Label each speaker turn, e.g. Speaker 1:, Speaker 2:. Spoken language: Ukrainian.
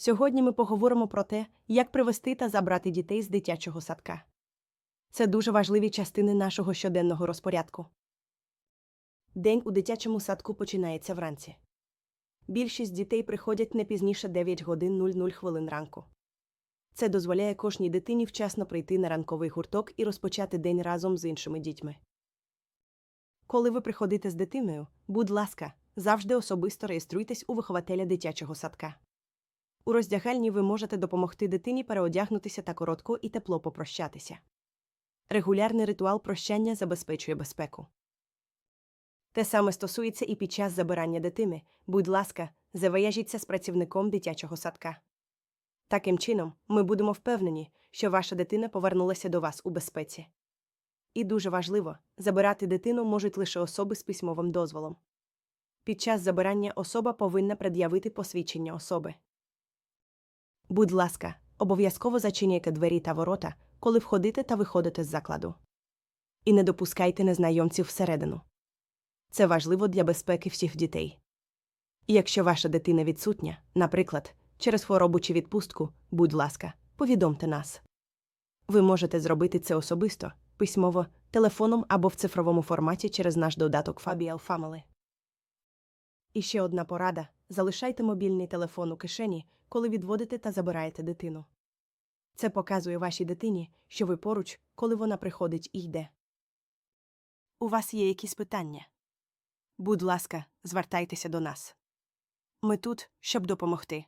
Speaker 1: Сьогодні ми поговоримо про те, як привести та забрати дітей з дитячого садка. Це дуже важливі частини нашого щоденного розпорядку. День у дитячому садку починається вранці. Більшість дітей приходять не пізніше 9 годин 00 хвилин ранку. Це дозволяє кожній дитині вчасно прийти на ранковий гурток і розпочати день разом з іншими дітьми. Коли ви приходите з дитиною, будь ласка, завжди особисто реєструйтесь у вихователя дитячого садка. У роздягальні ви можете допомогти дитині переодягнутися та коротко і тепло попрощатися. Регулярний ритуал прощання забезпечує безпеку. Те саме стосується і під час забирання дитини. Будь ласка, завияжіться з працівником дитячого садка. Таким чином, ми будемо впевнені, що ваша дитина повернулася до вас у безпеці. І дуже важливо, забирати дитину можуть лише особи з письмовим дозволом. Під час забирання особа повинна пред'явити посвідчення особи. Будь ласка, обов'язково зачиняйте двері та ворота, коли входите та виходите з закладу. І не допускайте незнайомців всередину. Це важливо для безпеки всіх дітей. І якщо ваша дитина відсутня, наприклад, через хворобу чи відпустку, будь ласка, повідомте нас. Ви можете зробити це особисто, письмово, телефоном або в цифровому форматі через наш додаток Fabial Family. І ще одна порада: залишайте мобільний телефон у кишені, коли відводите та забираєте дитину. Це показує вашій дитині, що ви поруч, коли вона приходить і йде. У вас є якісь питання? Будь ласка, звертайтеся до нас. Ми тут, щоб допомогти.